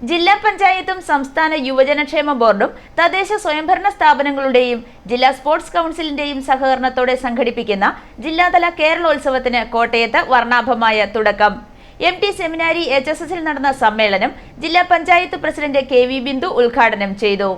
ജില്ലാ പഞ്ചായത്തും സംസ്ഥാന യുവജനക്ഷേമ ബോർഡും തദ്ദേശ സ്വയംഭരണ സ്ഥാപനങ്ങളുടെയും ജില്ലാ സ്പോർട്സ് കൗൺസിലിന്റെയും സഹകരണത്തോടെ സംഘടിപ്പിക്കുന്ന ജില്ലാതല കേരളോത്സവത്തിന് കോട്ടയത്ത് വർണാഭമായ തുടക്കം. M T seminary H S എസിൽ നടന്ന സമ്മേളനം ജില്ലാ panchayat president K V Bindu ഉദ്ഘാടനം ചെയ്തു.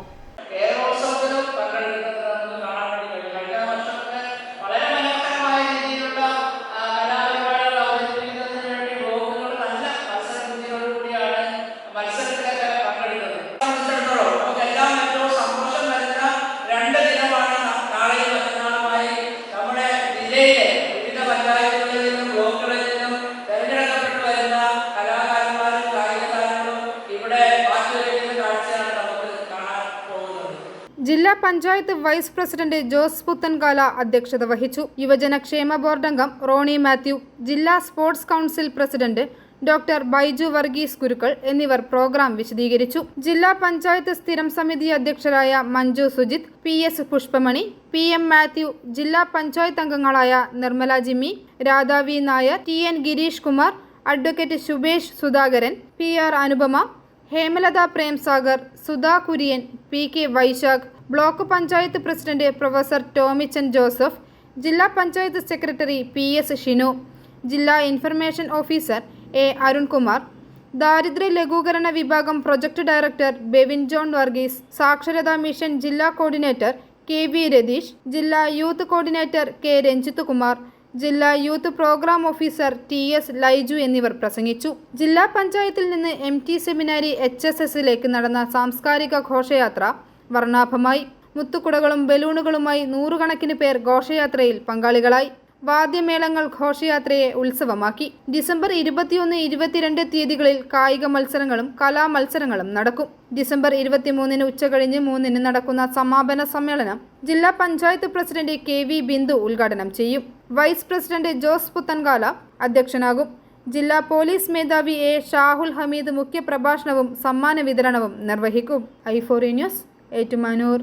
ജില്ലാ പഞ്ചായത്ത് വൈസ് പ്രസിഡന്റ് ജോസ് പുത്തൻകാല അധ്യക്ഷത വഹിച്ചു. യുവജനക്ഷേമ ബോർഡ് അംഗം റോണി മാത്യു ജില്ലാ sports council president doctor Baiju Varghese Gurukkal എന്നിവർ പ്രോഗ്രാം വിശദീകരിച്ചു. ജില്ലാ പഞ്ചായത്ത് സ്ഥിരം സമിതി അധ്യക്ഷരായ Manju Sujith P S Pushpamani P M Mathew ജില്ലാ പഞ്ചായത്ത് അംഗങ്ങളായ Nirmala Jimmy Radhavi Nair T N Girish Kumar advocate Subesh Sudhakaran P R Anupama Hemalatha Premsagar Sudha Kurian P K Vaishakh block panchayat president professor Tomichan Joseph ജില്ലാ panchayat secretary P S Shinu ജില്ലാ information officer A Arunkumar ദാരിദ്ര്യ ലഘൂകരണ വിഭാഗം project director Bevin John Varghese സാക്ഷരതാ mission ജില്ലാ coordinator K V Ratheesh ജില്ലാ youth coordinator K Ranjith Kumar ജില്ലാ youth programme officer T S Laiju എന്നിവർ പ്രസംഗിച്ചു. ജില്ലാ പഞ്ചായത്തിൽ നിന്ന് M T seminary H S എസിലേക്ക് നടന്ന സാംസ്കാരിക ഘോഷയാത്ര വർണാഭമായി. മുത്തുക്കുടകളും ബലൂണുകളുമായി നൂറുകണക്കിന് പേർ ഘോഷയാത്രയിൽ പങ്കാളികളായി. വാദ്യമേളങ്ങൾ ഘോഷയാത്രയെ ഉത്സവമാക്കി. ഡിസംബർ ഇരുപത്തിയൊന്ന് ഇരുപത്തിരണ്ട് തീയതികളിൽ കായിക മത്സരങ്ങളും കലാമത്സരങ്ങളും നടക്കും. ഡിസംബർ ഇരുപത്തിമൂന്നിന് ഉച്ചകഴിഞ്ഞ് മൂന്നിന് നടക്കുന്ന സമാപന സമ്മേളനം ജില്ലാ panchayat president K V Bindu ഉദ്ഘാടനം ചെയ്യും. വൈസ് പ്രസിഡന്റ് ജോസ് പുത്തൻകാല അധ്യക്ഷനാകും. ജില്ലാ പോലീസ് മേധാവി എ ഷാഹുൽ ഹമീദ് മുഖ്യപ്രഭാഷണവും സമ്മാന വിതരണവും നിർവഹിക്കും. ഐഫോറി ന്യൂസ് ഏറ്റുമാനൂർ.